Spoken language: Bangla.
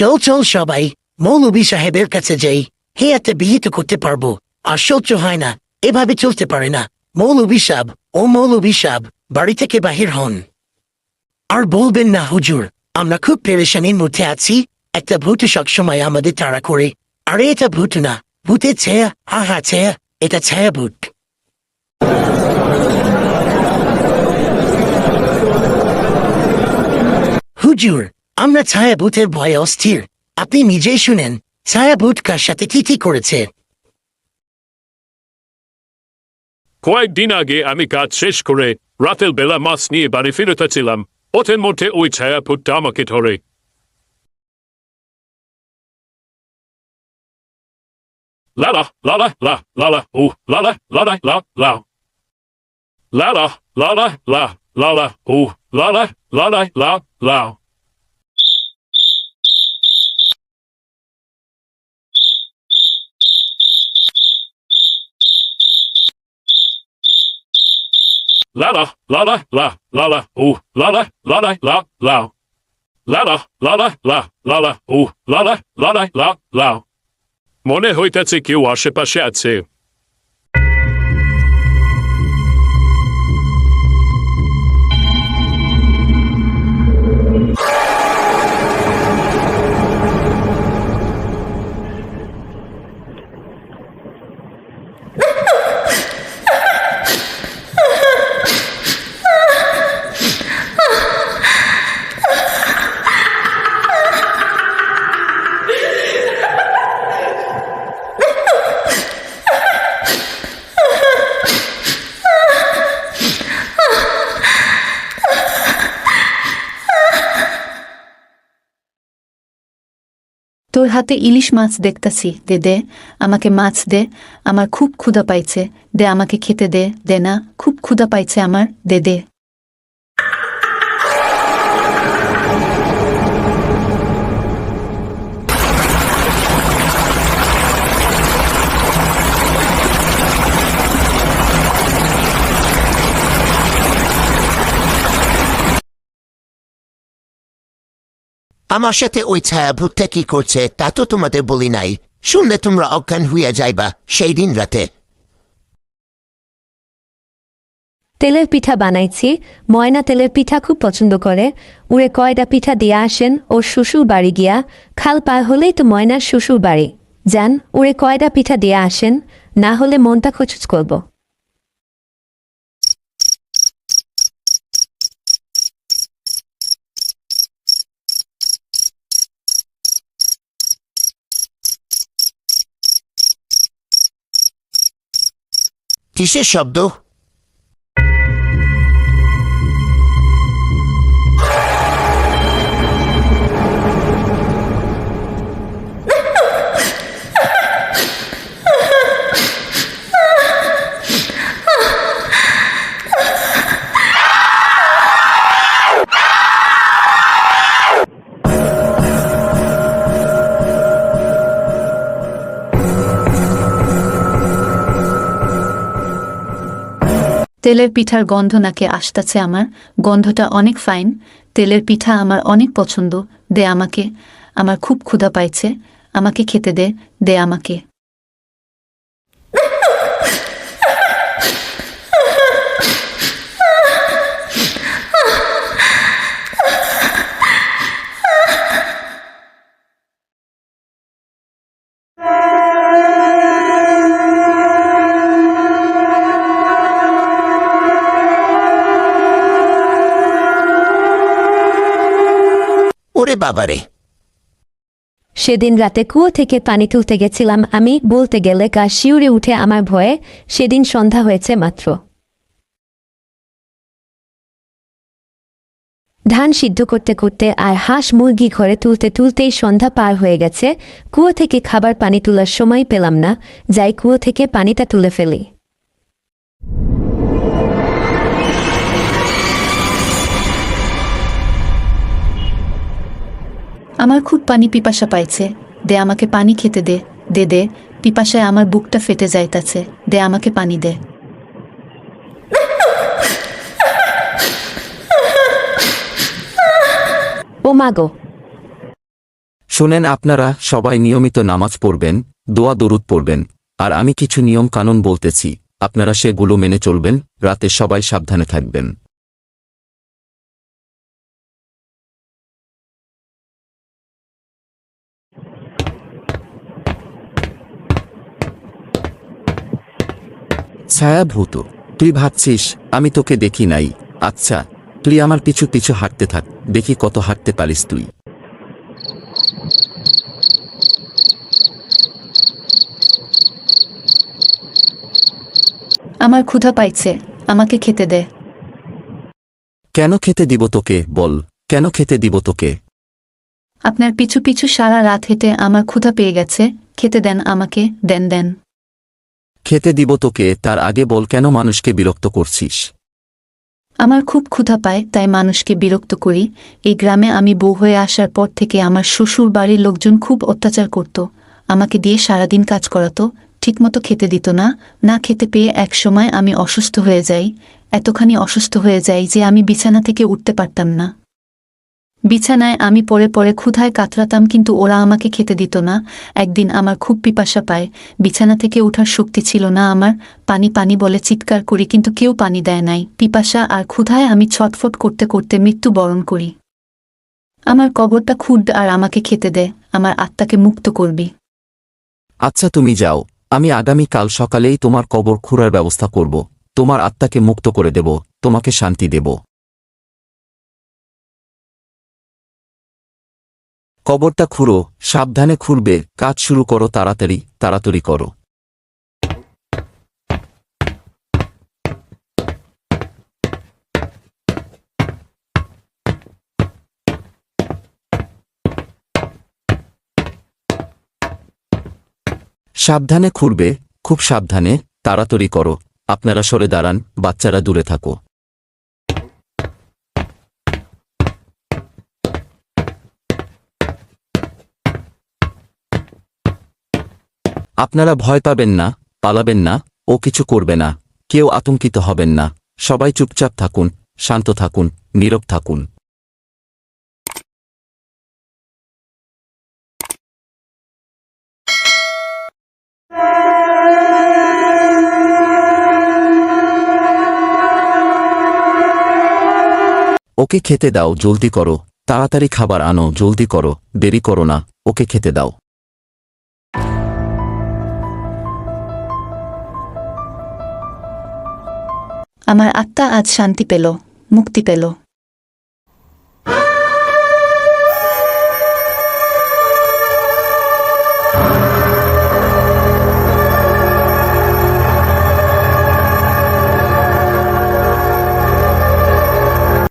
চল চল সবাই মৌলবী সাহেবের কাছে যাই। হে একটা বিহিত করতে পারব। সহ্য হয় না, এভাবে চলতে পারে না। মৌলবী সাব ও মৌলবী সাব বাড়ি থেকে বাহির হন। আর বলবেন না, হুজুর, আমরা খুব পেরেশানির মধ্যে আছি। একটা ভূত সবসময় আমাদের তাড়া করে। আরে, এটা ভূত না, ভূতের ছায়া, হা হা, ছায়া, এটা ছায়া ভূত। হুজুর আমরা ছায়া ভূতের ভয়ে অস্থির। আপনি নিজেই শুনেন ছায়া ভূত কার সাথে কি কি করেছে? কয়েকদিন আগে আমি কাজ শেষ করে রাতের বেলা মাছ নিয়ে বাড়ি ফিরতেছিলাম। পথের মধ্যে ওই ছায়া ফুটটা আমাকে ধরে। লালা লালা, লা, লালা ও লালা লালা, লা লা। লালা লালা, লা, লালা ও লালা লালা, লা লা। Lala, la la, la la la la ooh, la la la, la. la la la, la la la la la la ooh, la la la, la. মনে হইতেছে কেউ আশেপাশে আছে তোর হাতে ইলিশ মাছ দেখতাছি, দে দে, আমাকে মাছ দে, আমার খুব ক্ষুধা পাইছে, দে, আমাকে খেতে দে দে না, খুব ক্ষুধা পাইছে আমার, দে দে। আমার সাথে ওই ছায়া ভূতটা কি করছে তা তো তোমাদের বলি নাই শুনলে তোমরা অজ্ঞান হইয়া যাইবা সেই দিন রাতে তেলের পিঠা বানাইছি ময়না তেলের পিঠা খুব পছন্দ করে উড়ে কয়টা পিঠা দিয়ে আসেন ও শ্বশুর বাড়ি গিয়া খাল পার হলেই তো ময়নার শ্বশুর বাড়ি যান উড়ে কয়টা পিঠা দিয়ে আসেন না হলে মনটা খচুচ করব কিসের শব্দ তেলের পিঠার গন্ধ নাকে আসতেছে আমার। গন্ধটা অনেক ফাইন। তেলের পিঠা আমার অনেক পছন্দ। দে আমাকে। আমার খুব ক্ষুধা পাইছে। আমাকে খেতে দে। দে আমাকে। ওরে বাবারে। সেদিন রাতে কুয়ো থেকে পানি তুলতে গেছিলাম আমি, বলতে গেলে গা শিউরে উঠে আমার ভয়ে সেদিন সন্ধ্যা হয়েছে মাত্র। ধান সিদ্ধ করতে করতে আর হাঁস মুরগি ঘরে তুলতে তুলতেই সন্ধ্যা পার হয়ে গেছে, কুয়ো থেকে খাবার পানি তোলার সময় পেলাম না, যাই কুয়ো থেকে পানিটা তুলে ফেলি। আমার খুব পানি পিপাসা পাইছে। দে আমাকে পানি খেতে দে। দে দে। পিপাসায় আমার বুকটা ফেটে যাইতাছে। দে আমাকে পানি দে। ও মাগো শোনেন আপনারা সবাই নিয়মিত নামাজ পড়বেন দোয়া দরুদ পড়বেন। আর আমি কিছু নিয়ম কানুন বলতেছি আপনারা সেগুলো মেনে চলবেন রাতে সবাই সাবধানে থাকবেন। ছায়া ভূত তুই ভাবছিস আমি তোকে দেখি নাই। আচ্ছা তুই আমার পিছু পিছু হাঁটতে থাক দেখি কত হাঁটতে পারিস তুই। আমার ক্ষুধা পাইছে আমাকে খেতে দে। কেন খেতে দিব তোকে বল কেন খেতে দিব তোকে? আপনার পিছু পিছু সারা রাত হেঁটে আমার ক্ষুধা পেয়ে গেছে খেতে দেন আমাকে দেন দেন। খেতে দিব তোকে, তার আগে বল কেন মানুষকে বিরক্ত করছিস? আমার খুব ক্ষুধা পায়, তাই মানুষকে বিরক্ত করি। এই গ্রামে আমি বউ হয়ে আসার পর থেকে আমার শ্বশুর বাড়ির লোকজন খুব অত্যাচার করত। আমাকে দিয়ে সারাদিন কাজ করাতো, ঠিকমতো খেতে দিত না না খেতে পেয়ে এক সময় আমি অসুস্থ হয়ে যাই, এতখানি অসুস্থ হয়ে যাই যে আমি বিছানা থেকে উঠতে পারতাম না। বিছানায় আমি পরে পরে ক্ষুধায় কাতরাতাম, কিন্তু ওরা আমাকে খেতে দিত না। একদিন আমার খুব পিপাসা পায়। বিছানা থেকে ওঠার শক্তি ছিল না আমার। পানি পানি বলে চিৎকার করি, কিন্তু কেউ পানি দেয় নাই। পিপাসা আর ক্ষুধায় আমি ছটফট করতে করতে মৃত্যু বরণ করি। আমার কবরটা ক্ষুদ্র আর আমাকে খেতে দে। আমার আত্মাকে মুক্ত করবি। আচ্ছা তুমি যাও। আমি আগামী কাল সকালেই তোমার কবর খুঁড়ার ব্যবস্থা করব। তোমার আত্মাকে মুক্ত করে দেব। তোমাকে শান্তি দেব। কবরটা খুঁড়ো, সাবধানে খুঁড়বে, কাজ শুরু করো তাড়াতাড়ি তাড়াতাড়ি করো। সাবধানে খুঁড়বে, খুব সাবধানে, তাড়াতাড়ি করো। আপনারা সরে দাঁড়ান, বাচ্চারা দূরে থাকো। আপনারা ভয় পাবেন না, পালাবেন না ও কিছু করবে না। কেউ আতঙ্কিত হবেন না। সবাই চুপচাপ থাকুন, শান্ত থাকুন, নীরব থাকুন। ওকে খেতে দাও, জলদি করো। তাড়াতাড়ি খাবার আনো, জলদি করো, দেরি করো না। ওকে খেতে দাও। আমার আত্মা আজ শান্তি পেল মুক্তি পেল।